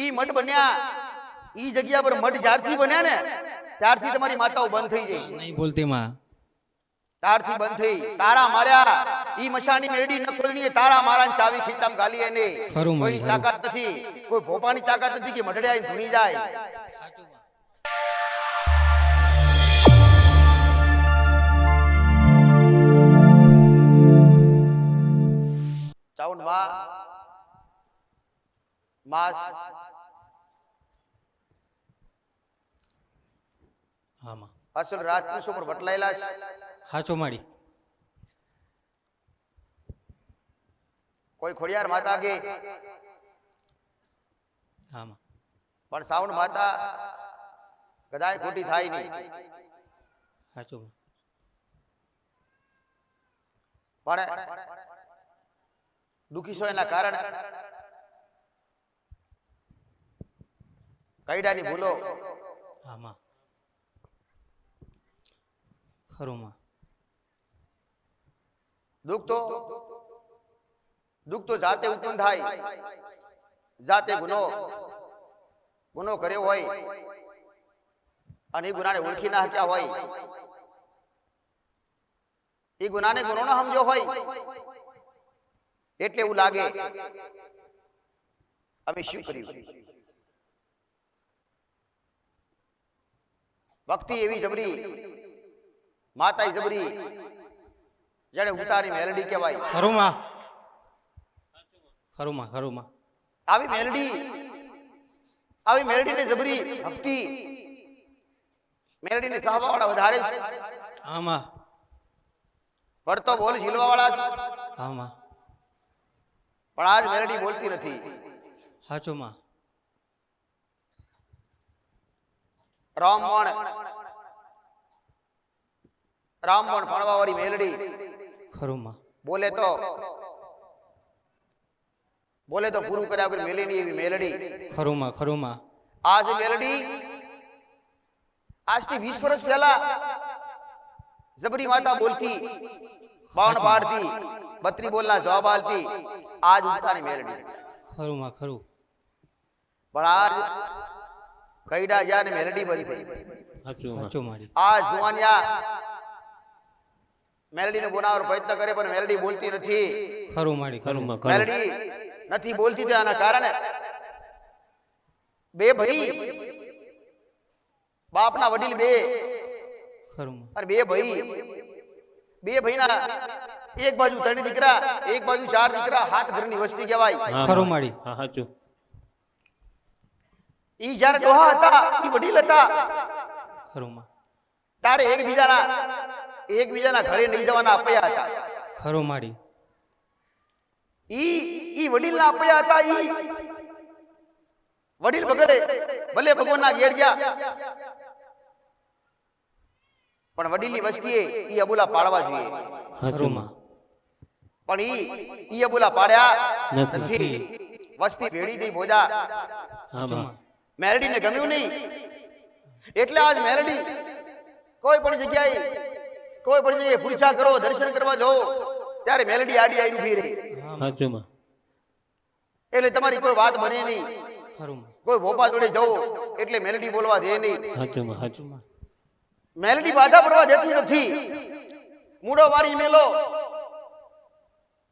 ઈ મઠ બન્યા. ઈ જગ્યા પર મઠ જ્યારથી બન્યા ને ત્યારથી તમારી માતાઓ બંધ થઈ ગઈ. નહીં બોલતી માં. તારથી બંધ થઈ. તારા માર્યા. ઈ મશાની મેરડી ન ખોલની તારા મારા ને ચાવી ખીચામ ગાલી એને. ખરું. તાકાત નથી. કોઈ ભોપાની તાકાત નથી કે મઢડે આવીને ધૂણી જાય. ચાઉંડમાં. માસ. હા માં અસલ રાજપૂત ઉપર વટલાયેલા છે. હાચો માડી કોઈ ખોડિયાર માતા કે? હા પણ સાઉન્ડ માતા કદાચ ખોટી થાય નહીં. હાચો પણ દુખી છો એના કારણે? કઈડાની ભૂલો. આમાં. માં દુઃખ તો દુઃખ તો જાતે ઉત્પન્ન થાય. જાતે ગુનો ગુનો કર્યો હોય અને એ ગુનાને ઓળખી ના હત્યા હોય. એ ગુનાને ગુનો ના સમજો હોય એટલે એવું લાગે. અમે શું કર્યું? ભક્તિ એવી જબરી. માતા જબરી. જેને ઉતારી મેલડી કહેવાય. ખરુમાં. ખરુમાં ખરુમાં. ખરું માં આવી મેલડી. આવી મેલડીને જબરી ભક્તિ. મેલડીને ચાહવાવાળા વધારે છે આમાં. પડતો બોલ ઝીલવાવાળા છે હા માં પણ આજ મેલડી બોલતી નથી. હાચો માં રામવણ. રામવણ ભણવાવાળી મેલડી. ખરું માં. બોલે તો બોલે તો પૂરું કર્યા વગર મેલીની એવી મેલડી. ખરું માં ખરું માં. આજ મેલડી આજથી વીસ વર્ષ પહેલા જબરી માતા બોલતી બાવન પાડતી બત્રી બોલના જવાબ આલતી આજ ઉતાની મેલડી. ખરું માં ખરું. પણ આજ કઈડા જ્યાં ને મેલડી બંધ પડી. આ જુવાનિયા મેલડીને બોલાવવાનો પ્રયત્ન કરે પણ મેલડી બોલતી નથી. ખરું માડી ખરું. મેલડી નથી બોલતી તેના કારણે બે ભાઈ બાપના વડીલ બે ખરું અને બે ભાઈ. બે ભાઈના એક બાજુ ત્રણ દીકરા એક બાજુ ચાર દીકરા હાથ ઘરની વસ્તી કહેવાય. ખરું માડી હા સાચું ઈ જ્યારે ડોહા હતા ઈ વડીલ હતા. તારે એક તારે એકબીજાના એકબીજાના ઘરે નહીં જવાના અપયા હતા. ખરું માડી ઈ ઈ વડીલના અપયા હતા ઈ. વડીલ બગડે ભલે ભગવાનના ઘેર ગયા. પણ વડીલની વસ્તીએ ઈ અબુલા પાડવા જોઈએ. ખરુંમાં. પણ ઈ ઈ અબુલા પાડ્યા નથી. વસ્તી ભેડી દઈ બોજા હા મેલડીને ગમ્યું નહીં. એટલે આજ મેલડી કોઈ પણ જગ્યાએ કોઈ પણ જગ્યાએ પૂછા કરો દર્શન કરવા જાઓ ત્યારે મેલડી આડી આવીને ઊભી રહી. એટલે તમારી કોઈ વાત બને નહીં. કોઈ ભોપા જોડે જવું એટલે મેલડી બોલવા દે નહીં. મેલડી બાધા પડવા દેતી નથી. મૂડો વારી મેલો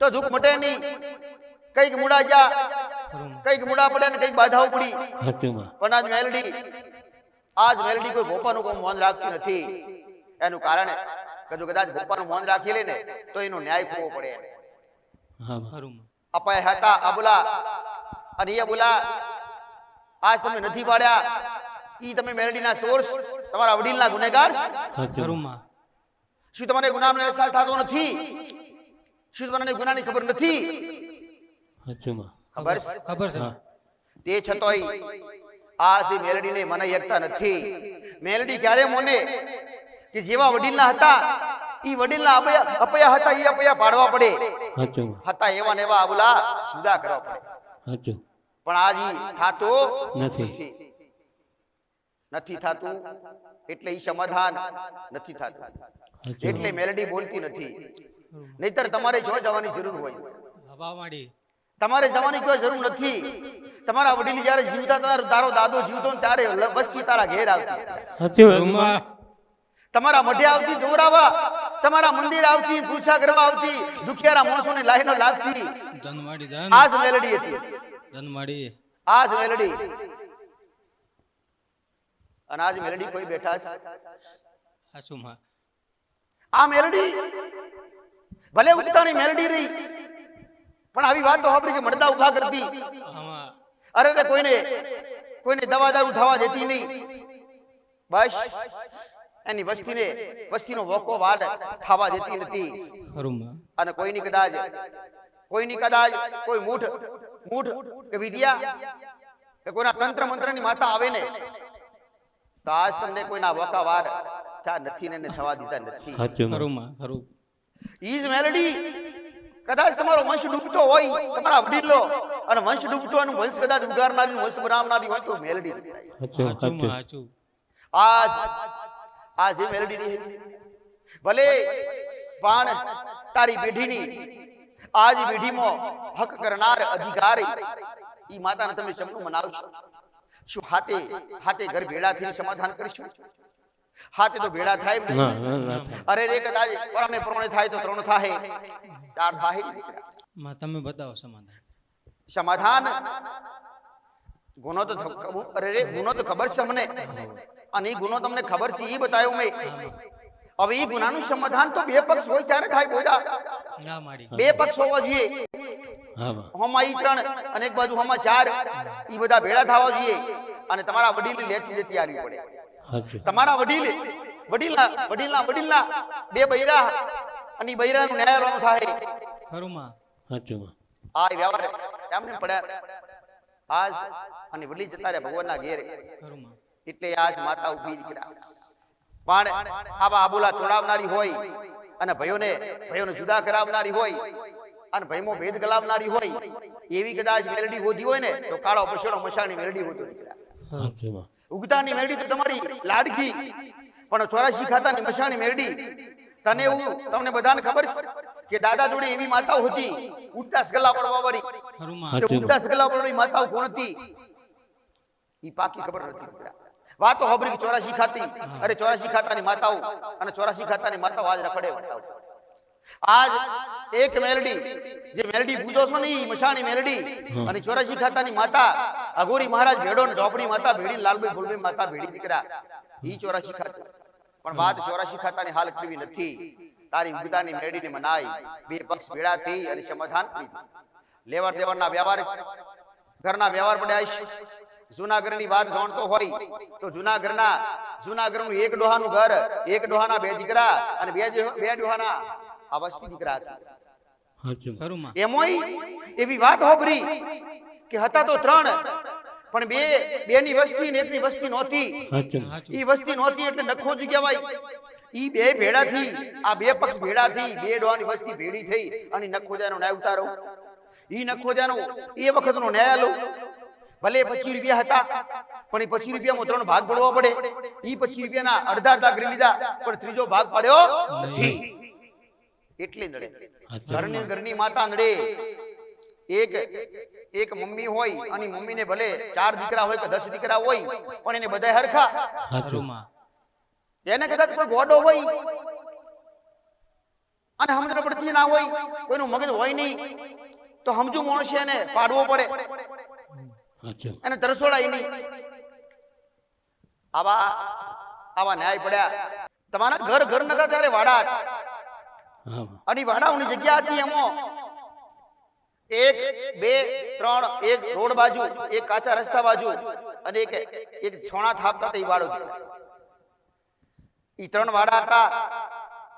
તો દુઃખ મટે નહીં. કંઈક મૂડા માં કંઈક મૂડા પડ્યા ને કંઈક બાધાઓ પડી પણ આજ મેલડી આજ મેલડી કોઈ ભોપાનું કોઈ મૌન રાખતી નથી. એનું કારણ કે જો કદાચ ભોપાનું મૌન રાખી લે ને તો એનો ન્યાય ખોવો પડે. અપાય હતા અબુલા. અને એ બોલા આજ તમે નથી પાડ્યા. ઈ તમે મેલડીના સોર્સ તમારા વડીલના ગુનેગાર? શું તમને ગુનાનો અહેસાસ થતો નથી? શું તમને ગુનાની ખબર નથી? ખબર ખબર છે. તે છતોય આ જે મેલડીને મને એકતા નથી. મેલડી ક્યારે મોને? કે જેવા વડીલના હતા ઈ વડીલના અપયા અપયા હતા ઈ અપયા પાડવા પડે. સાચું. હતા એવા ને એવા અબુલા સુદા કરવા પડે. સાચું. પણ આજ ઈ થાતો નથી. નથી. થાતું એટલે ઈ સમાધાન નથી થાતું. એટલે મેલડી બોલતી નથી. નહીતર તમારે જો જવાની જરૂર હોય. હવા માડી. તમારે જવાની કોઈ જરૂર નથી. તમારા વડીલ જ્યારે જીવતા તારો તારો દાદો જીવતો ને ત્યારે વસ્તી તારા ઘેર આવતી. તમારા મઢે આવતી દોરાવા તમારા મંદિર આવતી પૂછા કરવા આવતી દુખિયારા માણસોની લાઈનો લાગતી. ધનવાડી ધન. આજ મેલડી હતી. ધનવાડી. આજ મેલડી. અને આજ મેલડી કોઈ બેઠા છે. માં? આ મેલડી? ભલે ઉગતાની મેલડી રહી. પણ આવી વાત તો આપણી કે મળદા ઊભા કરતી. અરે રે કોઈને કોઈને દવા દારૂ થવા દેતી નહીં. બસ એની વસ્તીને વસ્તીનો વોકો વાડ થવા દેતી નથી. અને કોઈની કદાચ કોઈની કદાચ કોઈ મૂઠ મૂઠ કે વિદ્યા કે કોઈના તંત્ર મંત્રની માતા આવે ને તો આજ તમને કોઈના વોકા વાર થયા નથી ને એને થવા દીધા નથી. ઈજ મેલડી. કદાચ તમારો વંશ ડૂબતો હોય તમારા વડીલો અને વંશ ડૂબતો અને વંશ કદાચ ઉગારનારી વંશ બનાવનારી હોય તો મેલડી આજ આજ એ મેલડી રહી. છે. ભલે પણ તારી પેઢીની આજ પેઢીમાં હક કરનાર અધિકારી ઈ માતાને તમે સમનું મનાવશો. શું હાથે હાથે ઘર ભેળા થઈને સમાધાન કરશું? હાથે તો ભેડા થાય અરે રે કદાચ પરણે પ્રમાણે થાય તો ત્રણ થાય ચાર થાયમાં તમે બતાવો સમાધાન. સમાધાન? ગુનો તો અરે રે ગુનો તો ખબર છે અમને. અને એ ગુનો તમને ખબર છે એ બતાવ્યો મેં. હવે એ ગુનાનું સમાધાન તો બે પક્ષ હોય ત્યારે થાય બોજા. બે પક્ષ હોવા જોઈએ. હોમાં ઈ ત્રણ અને એક બાજુ હોમાં ચાર. ઈ બધા ભેળા થવા જોઈએ. અને તમારા વડીલ લેતી લેતી આવી પડે. તમારા વડીલે વડીલા વડીલા વડીલા બે બૈરા અને બૈરાનું ન્યાય લેવાનું થાય. ખરું માં. સાચું માં આ વ્યવહાર એમને પડ્યા. આજ અને વડીલ જતા રહ્યા ભગવાનના ઘેર. ખરું માં. એટલે આજ માતા ઊભી દીકરા પણ આવા આબોલા તોડાવનારી હોય અને ભયોને ભયોને જુદા કરાવનારી હોય અને ભયમાં ભેદ ગલાવનારી હોય એવી કદાચ મેલડી હોતી હોય ને તો કાળો પછોડો મશાળની મેલડી હોતી દીકરા ઉગતાની મેરડી તો તમારી લાડકી પણ ચોરાશી ખાતાની મશાની મેરડી. તને એવું તમને બધાને ખબર છે કે દાદા જોડે એવી માતાઓ હતી ઉડતા સગલા પડવા વાળી. ખરું માં કે ઉડતા સગલા પડવાની માતાઓ કોણ હતી? ઈ પાકી ખબર નથી. વાતો હબરી ચોરાશી ખાતી. અરે ચોરાશી ખાતાની માતાઓ અને ચોરાશી ખાતાની માતાઓ આજ રખડે વટાવ આજ એક મેલડી જે મેલડી પૂજો છો ને મશાની મેલડી અને ચોરાશી ખાતાની માતા અઘોરી મહારાજ ભેડો ને ઢોપડી માતા ભેડી લાલભાઈ ફૂલભાઈ માતા ભેડી દીકરા ઈ ચોરાશી ખાતા. પણ વાત ચોરાશી ખાતાની હાલ કરવી નથી. તારી ઉગતાની મેરડીને મનાઈ બે પક્ષ ભેળા થઈ અને સમાધાન કરી લેવડ દેવડના વ્યવહાર ઘરના વ્યવહાર પડ્યા છે. જુનાગઢની વાત જાણતો હોય તો જુનાગઢના જુનાગઢનું એક ડોહાનું ઘર એક ડોહાના બે દીકરા અને બે બે ડોહાના આ વસ્તી દીકરા હતા. એમોય એવી વાત હોભરી કે હતા તો ત્રણ પણ બે બેની વસ્તી ને એકની વસ્તી નહોતી. એ ઈ વસ્તી નહોતી એટલે નખો જ કહેવાય. ઈ બે ભેડા થી આ બે પક્ષ ભેડા થી બે ડોની વસ્તી ભેડી થઈ અને નખોજાનો ન્યાય ઉતારો. ઈ નખોજાનો એ વખતનો ન્યાય લો ભલે પચીસ રૂપિયા હતા પણ એ પચીસ રૂપિયામાં ત્રણ ભાગ પડવો પડે. ઈ પચીસ રૂપિયાના અડધા અડધા કરી લીધા પણ ત્રીજો ભાગ પડ્યો નથી. એટલે નડે. ઘરની ઘરની માતા નડે. એક એક મમ્મી હોય અને મમ્મીને ભલે ચાર દીકરા હોય કે દસ દીકરા હોય પણ એને બધા હરખા. એને કદાચ કોઈ ગોડો હોય અને સમજણ પડતી ના હોય કોઈનું મગજ હોય નહીં તો સમજુ માણસ એને પાડવો પડે. એને તરસોડાય નહીં. આવા આવા ન્યાય પડ્યા. તમારા ઘર ઘર નગર ત્યારે વાડા અને વાડાઓની જગ્યા હતી એમાં. એક બે ત્રણ એક રોડ બાજુ એક કાચા રસ્તા બાજુ અને એક એક છોણા થાપતા ઈ વાડો એ ત્રણ વાડા હતા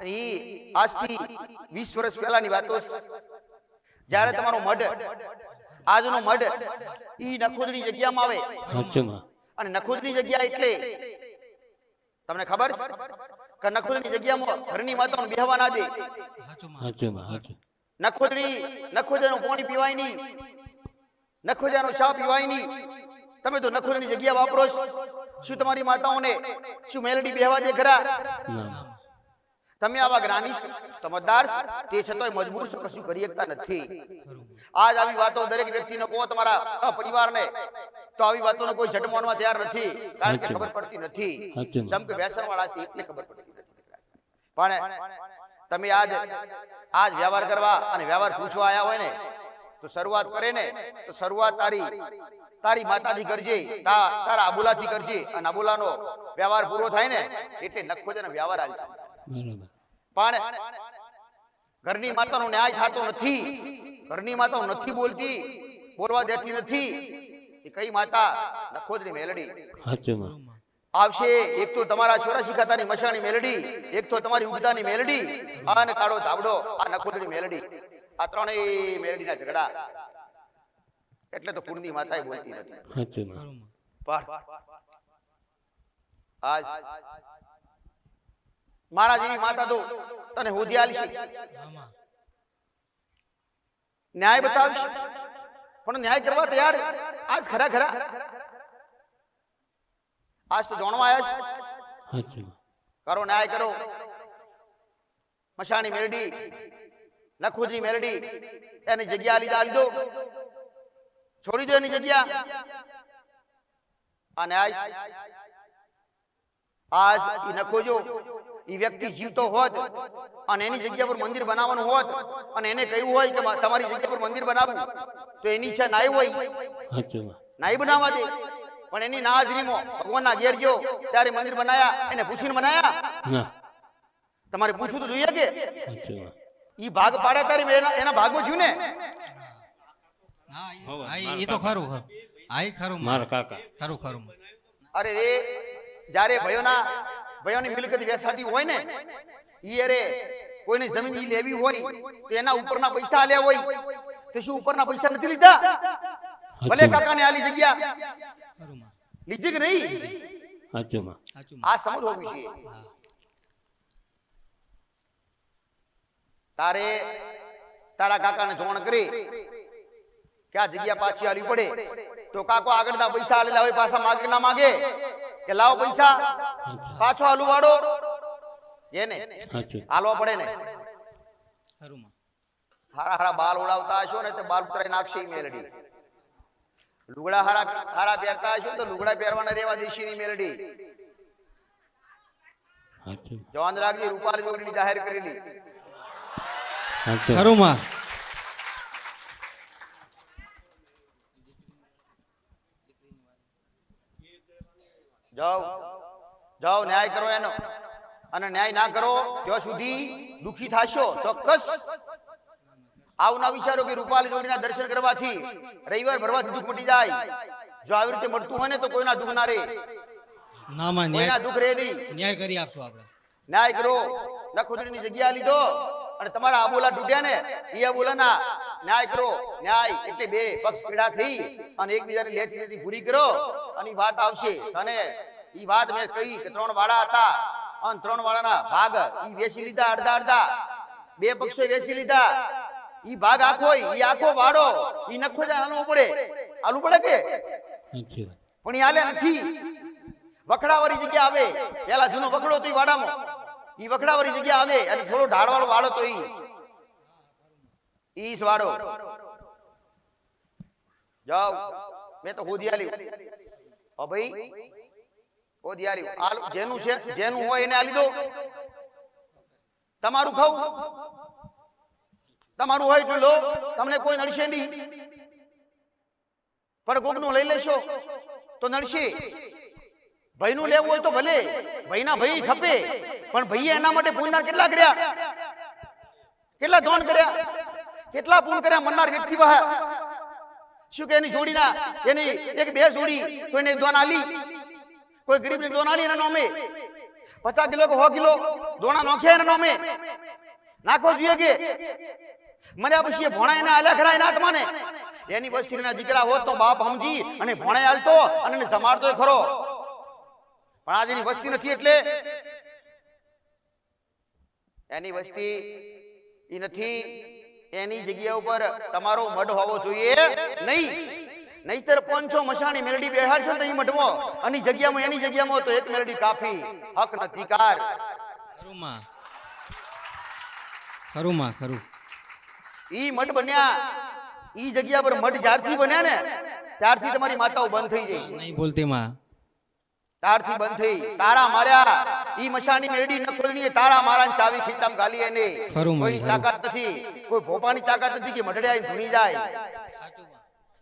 અને ઈ આજથી વીસ વર્ષ પહેલાની વાતો જ્યારે તમારો મઢ આજનો મઢ ઈ નખોદની જગ્યામાં આવે. અને નખોદની જગ્યા એટલે તમને ખબર છે? કે નખોદની જગ્યામાં ઘરની માતાને બેહવા ના દે. નખોદની નખોજાનું પાણી પીવાય નહીં. નખોજાનો ચા પીવાય નહીં. તમે તો નખોદની જગ્યા વાપરો છો. શું તમારી માતાઓને શું મેલડી બેહવા દે ખરા? તમે આવા જ્ઞાની સમજદાર છો, તે છતાંય મજબૂર છો કશું કરી શકતા નથી. આજ આવી વાતો દરેક વ્યક્તિને કહો તમારા સહપરિવારને. તો આવી વાતોનો કોઈ ઝટ માનવા તૈયાર નથી કારણ કે ખબર પડતી નથી. જેમ કે વ્યસનવાળા છે એટલે ખબર પડતી નથી. પણ તમે આજ આજ વ્યવહાર કરવા અને વ્યવહાર પૂછવા આવ્યા હોય ને તો શરૂઆત કરે ને તો શરૂઆત તારી તારી માતાથી કરજે તારા આબુલાથી કરજે. અને આબુલાનો વ્યવહાર પૂરો થાય ને એટલે નખો જ વ્યવહાર આવી બરાબર. પણ ઘરની માતાનો ન્યાય થતો નથી ઘરની માતાઓ નથી બોલતી બોલવા દેતી નથી એ કઈ માતા? નખોદની મેલડી. સાચું આવશે. એક તો તમારા ચોરાશી ખાતાની મશાની મેલડી એક તો તમારી ઉગતાની મેલડી અને કાળો ધાબડો આ નખોદની મેલડી. આ ત્રણેય મેલડીના ઝઘડા. એટલે તો કુળની માતાએ બોલતી નથી. સાચું પણ આજ મારા જેવી માતા તો તને હોદી આલશે ન્યાય બતાવશે. પણ ન્યાય કરવા તૈયાર? આજ ખરા ખરા આજ તો જાણવા આવ્યા છે. કરો ન્યાય કરો. મશાની મેરડી નખુદની મેરડી એની જગ્યા લીધા લીધો. છોડી દો એની જગ્યા. આ ન્યાય. આજ ઈ નખોજો. ઈ વ્યક્તિ જીવતો હોત અને એની જગ્યા પર મંદિર બનાવવાનું હોત અને એને કહ્યું હોય કે તમારી જગ્યા પર મંદિર બનાવવું તો એની ઈચ્છા નાઈ હોય. નાઈ બનાવવા દે. પણ એની ના હાજરીમાં ભગવાનના ઘેર ગયો ત્યારે મંદિર બનાયા એને પૂછીને બનાયા તમારે પૂછવું તો જોઈએ કે? ઈ ભાગ પાડે ત્યારે મેં એના એના ભાગમાં જીવ ને? હા ઈ તો ખરું ખરું. હા ખરું મારા કાકા. ખરું ખરું. અરે રે જ્યારે ભયોના ભયોની મિલકત વેસાતી હોય ને ઈ અરે કોઈની જમીન ઈ લેવી હોય તો એના ઉપરના પૈસા આલ્યા હોય તો શું ઉપરના પૈસા નથી લીધા? ભલે કાકાને આલી જગ્યા. લીધી કે નહીં? આ સમજ હોવી તારે તારા કાકાને જોણ કરી કે આ જગ્યા પાછી આલવી પડે તો કાકો આગળના પૈસા આલેલા હોય પાછા માગે ના માગે? કે લાવો પૈસા. પાછો આલુ વાળો એને સાચું. પડે ને. હારા હારા બાલ ઉડાવતા હશો ને તો બાલ ઉતરાઈ નાખશે મેલડી. લુગડા હારા હારા પહેરતા હશો તો લુગડા પહેરવાના રેવા દેશીની મેલડી. જવાન રાખજી રૂપાલ જોગડીની જાહેર કરેલી. સાચું. જાઓ. જાઓ ન્યાય કરો એનો. અને ન્યાય ના કરો ત્યાં સુધી દુખી થશો ચોક્કસ. આવું ના વિચારો કે રૂપાલ જોડીના દર્શન કરવાથી રવિવાર ભરવાથી દુઃખ મટી જાય. જો આવી રીતે મળતું હોય ને તો કોઈના દુઃખ ના રે. ના માં ન્યાય દુઃખ રે નહીં. ન્યાય કરી આપશું આપણે. ન્યાય કરો. નખોદરીની જગ્યા લીધો. અને તમારા આબોલા તૂટ્યા ને એ આબોલાના ન્યાય કરો. ન્યાય એટલે બે પક્ષ પીડા થઈ અને એકબીજાને લેતી લેતી પૂરી કરો. અને વાત આવશે. અને એ વાત મેં કહી કે ત્રણ વાળા હતા. અને ત્રણ વાળાના ભાગ એ વેચી લીધા અડધા અડધા. બે પક્ષો વેચી લીધા. ઈ ભાગ આખો ઈ આખો વાળો ઈ નખો જ હાલવો પડે. હાલવું પડે કે? પણ ઈ હાલે નથી. વખડાવાળી જગ્યા આવે. પેલા જૂનો વખડો તો ઈ વાડામાં. ઈ વખડાવાળી જગ્યા આવે અને થોડો ઢાળવાળો વાળો તો ઈસ વાળો. જાઓ. મેં તો હોદિયાલી ઓ ભાઈ. હોદિયાલી આલ જેનું છે, જેનું હોય એને આલી દો. તમારું ખાવું. તમારું હોય એટલું લો. તમને કોઈ નડશે નહીં. પણ કોકનું લઈ લેશો. તો નડશે. ભાઈનું લેવું હોય તો ભલે. ભાઈના ભાઈ ખપે. પણ ભાઈએ એના માટે પૂનદાન કેટલા કર્યા? કેટલા દાન કર્યા? કેટલા પૂન કર્યા? મનનાર વ્યક્તિ બહાર શું કે એની જોડીના? એની એક બે જોડી કોઈને દોન આલી. કોઈ ગરીબને દોન આલી એના નામે. પચાસ કિલો કે સો કિલો દોણા નોખ્યા એના નામે. નાખવો જોઈએ કે. મને પછી ભોણા એના આલ્યા ખરા એના આત્માને. એની વસ્તીના દીકરા હોત તો બાપ સમજી અને ભોણે હાલતો અને જમાડતો ખરો. પણ આજે વસ્તી નથી એટલે એની વસ્તી ઈ નથી. એની જગ્યા ઉપર તમારો મઢ હોવો જોઈએ. નહીં. નહીતર પાંચસો મસાણી મેલડી બેહાડશો ને તો ઈ મઢમાં. અને જગ્યામાં એની જગ્યામાં તો એક મેલડી કાફી. હક નથી કાર ખરુમાં. માં ખરું. ઈ મઠ બન્યા. ઈ જગ્યા પર મઠ જ્યારથી બન્યા ને ત્યારથી તમારી માતાઓ બંધ થઈ જાય નહીં બોલતી માં. તારથી બંધ થઈ તારા માર્યા ઈ મશાની મેરડી ન ખોલની તારા મારા ચાવી ખીચામ ગાલી એને ખરું. તાકાત નથી કોઈ ભોપાની તાકાત નથી કે મઢડે આવીને ધૂણી જાય